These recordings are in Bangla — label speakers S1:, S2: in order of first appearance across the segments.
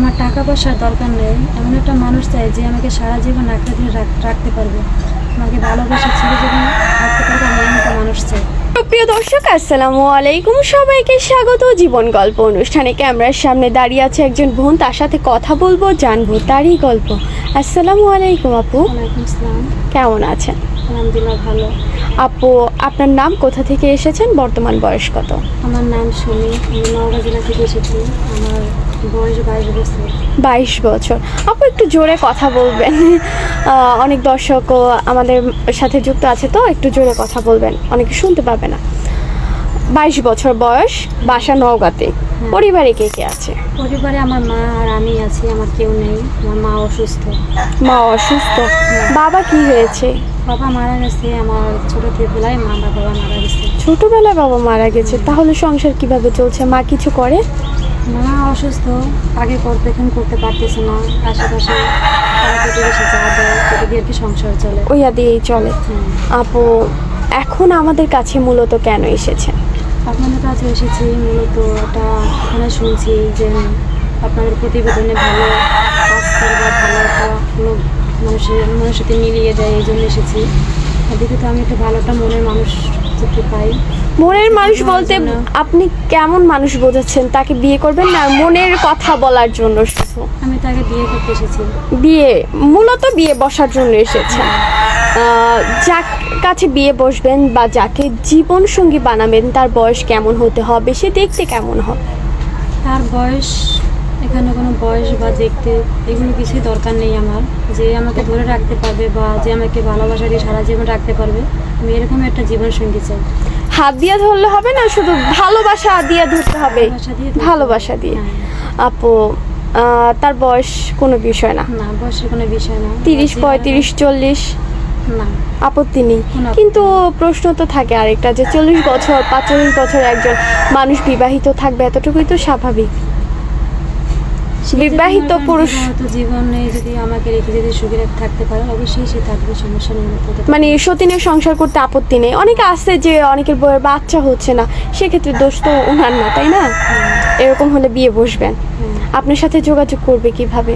S1: আমার টাকা পয়সার দরকার নেই। এমন একটা মানুষ চাই যে আমাকে সারা জীবন একটা দিন রাখতে পারবে। আমাকে ভালোবেসে ছেড়ে জীবন রাখতে পারবে আমি এমন একটা মানুষ চাই।
S2: প্রিয় দর্শক আসসালামু আলাইকুম। সবাইকে স্বাগত জীবন গল্প অনুষ্ঠানে। ক্যামেরার সামনে দাঁড়িয়ে আছে একজন বোন তার সাথে কথা বলব জানব তারই গল্প। আসসালামু আলাইকুম আপু। কেমন আছেন?
S1: আলহামদুলিল্লাহ ভালো।
S2: আপু আপনার নাম কোথা থেকে এসেছেন? বর্তমান বয়স কত?
S1: আমার নাম সুমি। আমি নওগাঁ জেলা থেকে এসেছি। আমার বাইশ বছর।
S2: আপু একটু জোরে কথা বলবেন। অনেক দর্শকও আমাদের সাথে যুক্ত আছে তো একটু জোরে কথা বলবেন। অনেকে শুনতে পাবে না। বাইশ বছর বয়স বাসা নওগাঁতে। পরিবারে কে কে আছে?
S1: পরিবারে আমার মা আর আমি আছি আমার কেউ নেই। আমার মা অসুস্থ।
S2: মা অসুস্থ? বাবা কি হয়েছে?
S1: বাবা মারা গেছে আমার ছোটো বেলায় মা বাবা মারা গেছে।
S2: ছোটবেলায় বাবা মারা গেছে তাহলে সংসার কীভাবে চলছে? মা কিছু করে?
S1: মা অসুস্থ আগে এখন করতে পারতেছে না। আশেপাশে প্রতিবেশী যা দেয় সেটা দিয়ে আর কি সংসার চলে।
S2: ওইয়া দিয়েই চলে।
S1: হ্যাঁ
S2: আপু এখন আমাদের কাছে মূলত কেন এসেছেন?
S1: আপনাদের কাছে এসেছি মূলত এটা এখানে শুনছি যে আপনাদের প্রতিবেদনে ভালো কাজ করবে ভালো একটা মানুষের মানুষের সাথে মিলিয়ে দেয় এই জন্য এসেছি। এদিকে তো আমি একটা ভালো একটা মনের মানুষ দেখতে পাই।
S2: মনের মানুষ বলতে আপনি কেমন মানুষ বোঝাচ্ছেন? তাকে বিয়ে করবেন না মনের কথা বলার জন্য শুধু
S1: আমি তাকে বিয়ে করতে এসেছি।
S2: বিয়ে মূলত বিয়ে বসার জন্য এসেছেন আহ, যার কাছে বিয়ে বসবেন বা যাকে জীবন সঙ্গী বানাবেন তার বয়স কেমন হতে হবে সে দেখতে কেমন হবে?
S1: তার বয়স এখানে কোনো বয়স বা দেখতে এগুলো কিছুই দরকার নেই আমার। যে আমাকে ধরে রাখতে পারবে বা যে আমাকে ভালোবাসা দিয়ে সারা জীবন রাখতে পারবে আমি এরকম একটা জীবন সঙ্গী চাই।
S2: হাত দিয়ে ধরলে হবে না শুধু ভালোবাসা দিয়ে ধরতে হবে।
S1: ভালোবাসা দিয়ে।
S2: আপু তার বয়স কোনো বিষয় না।
S1: না বয়সের কোনো বিষয় না।
S2: তিরিশ পঁয়ত্রিশ চল্লিশ।
S1: না।
S2: আপত্তি নেই কিন্তু প্রশ্ন তো থাকে আরেকটা যে চল্লিশ বছর পাঁচচল্লিশ বছর একজন মানুষ বিবাহিত থাকবে এতটুকুই তো স্বাভাবিক। বিবাহিত পুরুষ-
S1: জীবনে যদি আমাকে রেখে যদি সুখে থাকতে পারে অবশ্যই সে থাকবে সমস্যা নেই
S2: মানে সতীনের সংসার করতে আপত্তি নেই। অনেকে আছে যে অনেকের বইয়ের বাচ্চা হচ্ছে না সেক্ষেত্রে দোষ তো ওনার না তাই না?
S1: হ্যাঁ,
S2: এরকম হলে বিয়ে বসবেন।
S1: হ্যাঁ।
S2: আপনার সাথে যোগাযোগ করবে কীভাবে?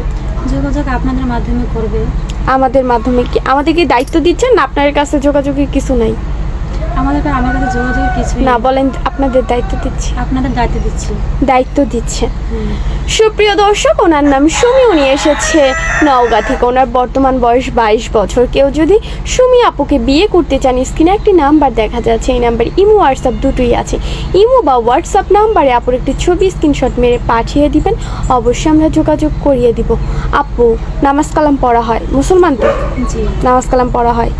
S1: যোগাযোগ আপনাদের মাধ্যমে করবে।
S2: আমাদের মাধ্যমে কি আমাদের কি দায়িত্ব দিচ্ছেন না আপনার কাছে যোগাযোগের কিছু নাই?
S1: আমাদের আমার কাছে যোগাযোগ কিছুই
S2: না বলেন আপনাদের দায়িত্ব দিচ্ছি।
S1: আপনাদের দায়িত্ব দিচ্ছি।
S2: দায়িত্ব দিচ্ছে। সুপ্রিয় দর্শক ওনার নাম সুমি উনি এসেছে। নওগাঁ থেকে ওনার বর্তমান বয়স বাইশ বছর। কেউ যদি সুমি আপুকে বিয়ে করতে চান স্ক্রিনে একটি নাম্বার দেখা যাচ্ছে। এই নাম্বার ইমো হোয়াটসঅ্যাপ দুটোই আছে। ইমো বা হোয়াটসঅ্যাপ নাম্বারে আপুর একটি ছবি স্ক্রিনশট মেরে পাঠিয়ে দিবেন। অবশ্যই আমরা যোগাযোগ করিয়ে দিব। আপু নামাজ কালাম পড়া হয়। মুসলমান তো?
S1: জি।
S2: নামাজ কালাম পড়া হয়।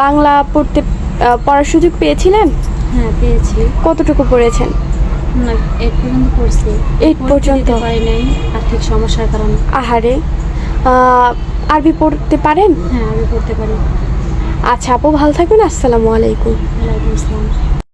S2: বাংলা পড়তে পড়ার সুযোগ পেয়েছিলেন?
S1: হ্যাঁ পেয়েছি।
S2: কতটুকু পড়েছেন?
S1: না এইট পর্যন্ত পড়ছি।
S2: Eight পর্যন্ত?
S1: পারি নাই আর্থিক সমস্যার কারণে।
S2: আহারে। আরবি পড়তে পারেন?
S1: হ্যাঁ আরবি পড়তে পারি।
S2: আচ্ছা আপু ভালো থাকবেন আসসালামু আলাইকুম।
S1: ওয়ালাইকুম আসসালাম।